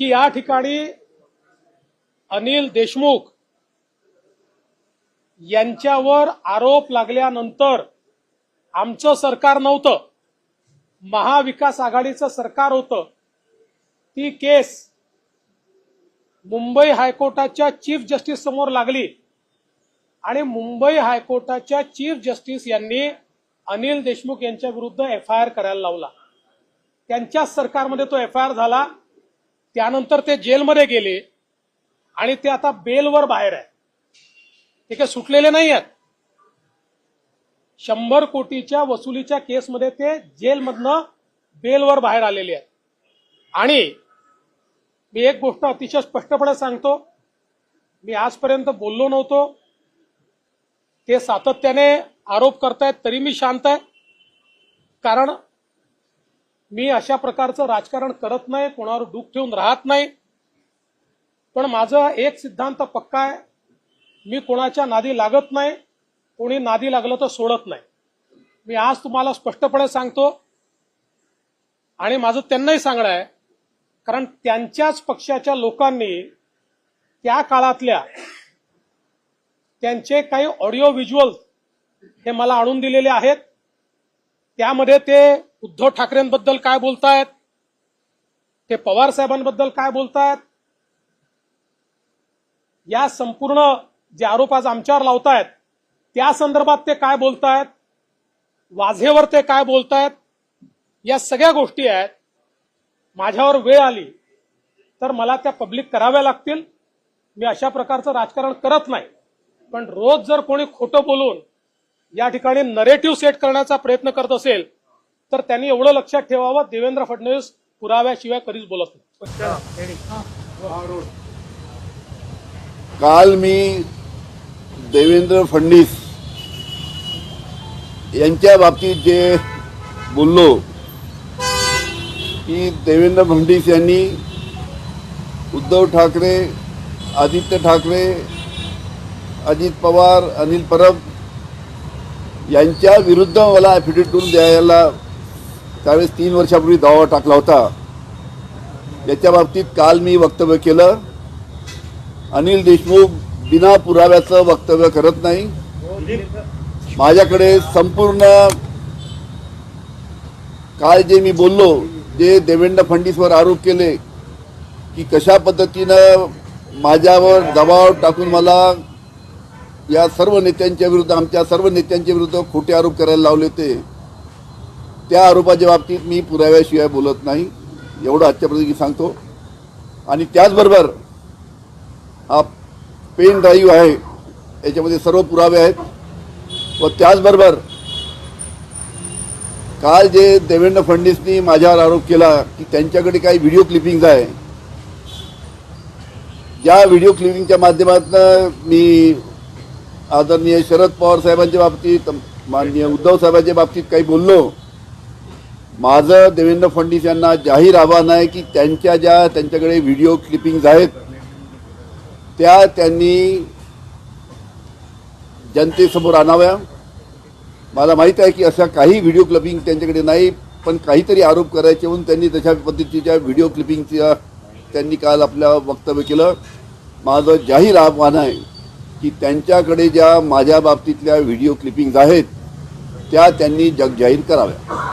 की या ठिकाणी अनिल देशमुख यांच्यावर आरोप लागल्यानंतर आमचं सरकार नव्हतं. महाविकास आघाडीचं सरकार होतं. ती केस मुंबई हायकोर्टाच्या चीफ जस्टिस समोर लागली. आणि मुंबई हायकोर्टाच्या चीफ जस्टिस यांनी अनिल देशमुख यांच्या विरुद्ध एफ आय आर करायला लावला. त्यांच्याच सरकारमध्ये तो एफ आय आर झाला. त्यानंतर ते जेलमध्ये गेले आणि ते आता बेलवर बाहेर आहे ते काही सुटलेले नाही आहेत शंभर कोटीच्या वसुलीच्या केसमध्ये ते जेलमधनं बेलवर बाहेर आलेले आहेत. आणि मी एक गोष्ट अतिशय स्पष्टपणे सांगतो. मी आजपर्यंत बोललो नव्हतो. ते सातत्याने आरोप करतायत तरी मी शांत आहे. कारण मी अशा प्रकारचं राजकारण करत नाही कोणावर दुःख ठेवून राहत नाही. पण माझा एक सिद्धांत पक्का आहे मी कोणाच्या नादी लागत नाही कोणी नादी लागलं तर सोडत नाही. मी आज तुम्हाला स्पष्टपणे सांगतो आणि माझं त्यांनाही सांगणं आहे कारण त्यांच्याच पक्षाच्या लोकांनी त्या काळातल्या त्यांचे काही ऑडिओ व्हिज्युअल हे मला आणून दिलेले आहेत. त्यामध्ये ते उद्धव ठाकरेंबद्दल काय बोलतायत? ते पवार साहेबांबद्दल काय बोलतायत? या संपूर्ण जे आरोप आज आमच्यावर लावतायत त्या संदर्भात ते काय बोलतायत? वाझेवर ते काय बोलतायत? या सगळ्या गोष्टी आहेत. माझ्यावर वेळ आली तर मला त्या पब्लिक कराव्या लागतील. मी अशा प्रकारचं राजकारण करत नाही. पण रोज जर कोणी खोटं बोलून या ठिकाणी नरेटिव्ह सेट करण्याचा प्रयत्न करत असेल तर त्यांनी एवढं लक्षात ठेवावं देवेंद्र फडणवीस पुराव्याशिवाय कधीच बोलत नाही. काल मी देवेंद्र फडणवीस यांच्या बाबतीत जे बोललो की देवेंद्र फडणवीस यांनी उद्धव ठाकरे आदित्य ठाकरे अजित पवार अनिल परब यांच्या विरुद्ध मला ॲफिडेविटून द्यायला त्यावेळेस तीन वर्षापूर्वी दावा टाकला होता. याच्या बाबतीत काल मी वक्तव्य केलं. अनिल देशमुख बिना पुराव्याचं वक्तव्य करत नाही. माझ्याकडे संपूर्ण काल जे मी बोललो जे देवेंद्र फडणवीसवर आरोप केले की कशा पद्धतीनं माझ्यावर दबाव टाकून मला या सर्व नेत्यांच्या विरुद्ध आमच्या सर्व नेत्यांच्या विरुद्ध खोटे आरोप करायला लावले होते. त्या आरोपाच्या बाबतीत मी पुराव्याशिवाय बोलत नाही. एवढं आजच्यापर्यंत सांगतो. आणि त्याचबरोबर हा पेन ड्राईव्ह आहे. याच्यामध्ये सर्व पुरावे आहेत. व त्याचबरोबर काल जे देवेंद्र फडणवीसनी माझ्यावर आरोप केला की त्यांच्याकडे काही व्हिडिओ क्लिपिंग्ज आहे. ज्या व्हिडिओ क्लिपिंगच्या माध्यमातून मी आदरणीय शरद पवार साहेबांच्या बाबतीत माननीय उद्धव साहेबांच्या बाबतीत काही बोललो. माझं देवेंद्र फडणवीस यांना जाहीर आव्हान आहे की त्यांच्या ज्या त्यांच्याकडे व्हिडिओ क्लिपिंग्ज आहेत त्या त्यांनी जनतेसमोर आणाव्या. मला माहीत आहे की अशा काही व्हिडिओ क्लिपिंग त्यांच्याकडे नाही पण काहीतरी आरोप करायचे म्हणून त्यांनी तशा पद्धतीच्या व्हिडिओ क्लिपिंगच्या त्यांनी काल आपल्या वक्तव्य केलं. माझं जाहीर आव्हान आहे की त्यांच्याकडे ज्या माझ्या बाबतीतल्या व्हिडिओ क्लिपिंग्ज आहेत त्या त्यांनी जगजाहीर कराव्या.